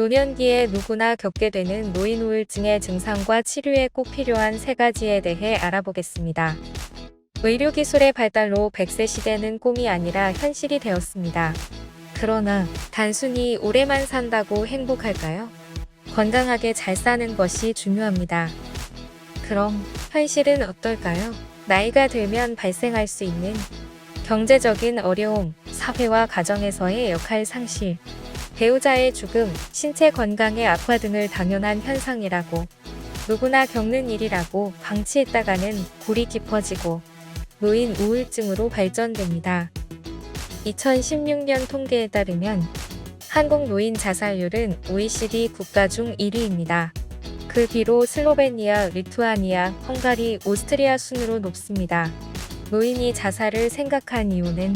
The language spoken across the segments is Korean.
노년기에 누구나 겪게 되는 노인 우울증의 증상과 치료에 꼭 필요한 세 가지에 대해 알아보겠습니다. 의료기술의 발달로 100세 시대는 꿈이 아니라 현실이 되었습니다. 그러나 단순히 오래만 산다고 행복할까요? 건강하게 잘 사는 것이 중요합니다. 그럼 현실은 어떨까요? 나이가 들면 발생할 수 있는 경제적인 어려움, 사회와 가정에서의 역할 상실, 배우자의 죽음, 신체 건강의 악화 등을 당연한 현상이라고 누구나 겪는 일이라고 방치했다가는 골이 깊어지고 노인 우울증으로 발전됩니다. 2016년 통계에 따르면 한국 노인 자살률은 OECD 국가 중 1위입니다. 그 뒤로 슬로베니아, 리투아니아, 헝가리, 오스트리아 순으로 높습니다. 노인이 자살을 생각한 이유는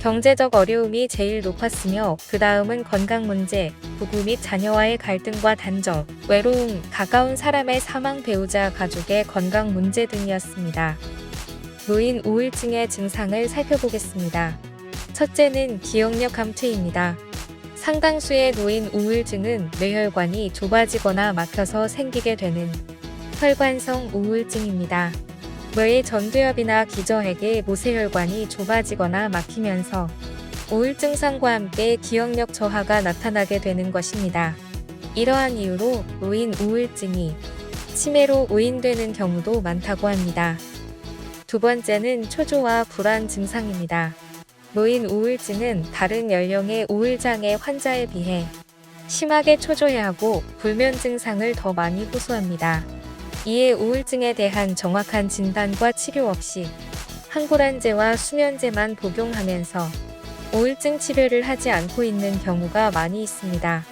경제적 어려움이 제일 높았으며 그 다음은 건강 문제, 부부 및 자녀와의 갈등과 단절, 외로움, 가까운 사람의 사망 배우자 가족의 건강 문제 등이었습니다. 노인 우울증의 증상을 살펴보겠습니다. 첫째는 기억력 감퇴입니다. 상당수의 노인 우울증은 뇌혈관이 좁아지거나 막혀서 생기게 되는 혈관성 우울증입니다. 뇌의 전두엽이나 기저핵의 모세혈관이 좁아지거나 막히면서 우울증상과 함께 기억력 저하가 나타나게 되는 것입니다. 이러한 이유로 노인 우울증이 치매로 오인되는 경우도 많다고 합니다. 두 번째는 초조와 불안 증상입니다. 노인 우울증은 다른 연령의 우울장애 환자에 비해 심하게 초조해하고 불면 증상을 더 많이 호소합니다. 이에 우울증에 대한 정확한 진단과 치료 없이 항불안제와 수면제만 복용하면서 우울증 치료를 하지 않고 있는 경우가 많이 있습니다.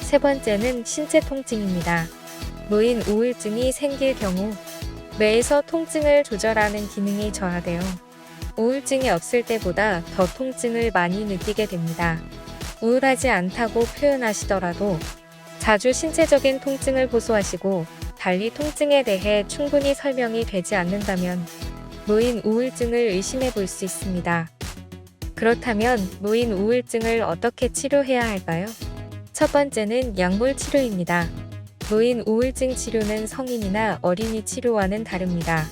세 번째는 신체 통증입니다. 노인 우울증이 생길 경우 뇌에서 통증을 조절하는 기능이 저하되어 우울증이 없을 때보다 더 통증을 많이 느끼게 됩니다. 우울하지 않다고 표현하시더라도 자주 신체적인 통증을 호소하시고 달리 통증에 대해 충분히 설명이 되지 않는다면 노인 우울증을 의심해 볼 수 있습니다. 그렇다면 노인 우울증을 어떻게 치료해야 할까요? 첫 번째는 약물 치료입니다. 노인 우울증 치료는 성인이나 어린이 치료와는 다릅니다.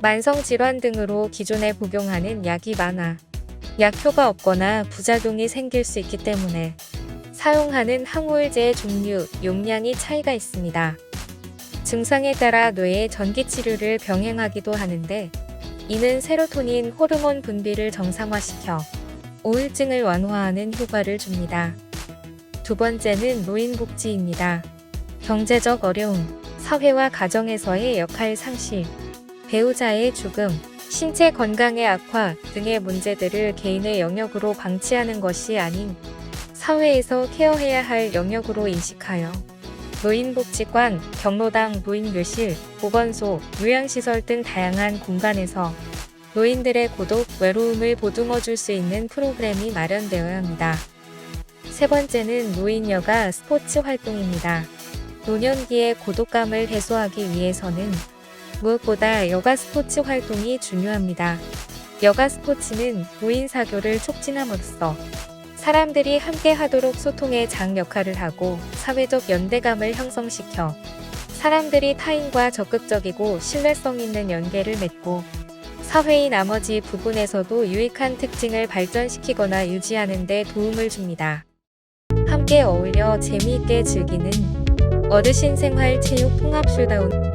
만성 질환 등으로 기존에 복용하는 약이 많아 약효가 없거나 부작용이 생길 수 있기 때문에 사용하는 항우울제의 종류, 용량이 차이가 있습니다. 증상에 따라 뇌의 전기 치료를 병행하기도 하는데 이는 세로토닌 호르몬 분비를 정상화시켜 우울증을 완화하는 효과를 줍니다. 두 번째는 노인복지입니다. 경제적 어려움, 사회와 가정에서의 역할 상실, 배우자의 죽음, 신체 건강의 악화 등의 문제들을 개인의 영역으로 방치하는 것이 아닌 사회에서 케어해야 할 영역으로 인식하여 노인복지관, 경로당, 노인교실, 보건소, 요양시설 등 다양한 공간에서 노인들의 고독, 외로움을 보듬어 줄 수 있는 프로그램이 마련되어야 합니다. 세 번째는 노인 여가 스포츠 활동입니다. 노년기의 고독감을 해소하기 위해서는 무엇보다 여가 스포츠 활동이 중요합니다. 여가 스포츠는 노인 사교를 촉진함으로써 사람들이 함께 하도록 소통의 장 역할을 하고 사회적 연대감을 형성시켜 사람들이 타인과 적극적이고 신뢰성 있는 연계를 맺고 사회의 나머지 부분에서도 유익한 특징을 발전시키거나 유지하는 데 도움을 줍니다. 함께 어울려 재미있게 즐기는 어르신 생활 체육 통합 슐다운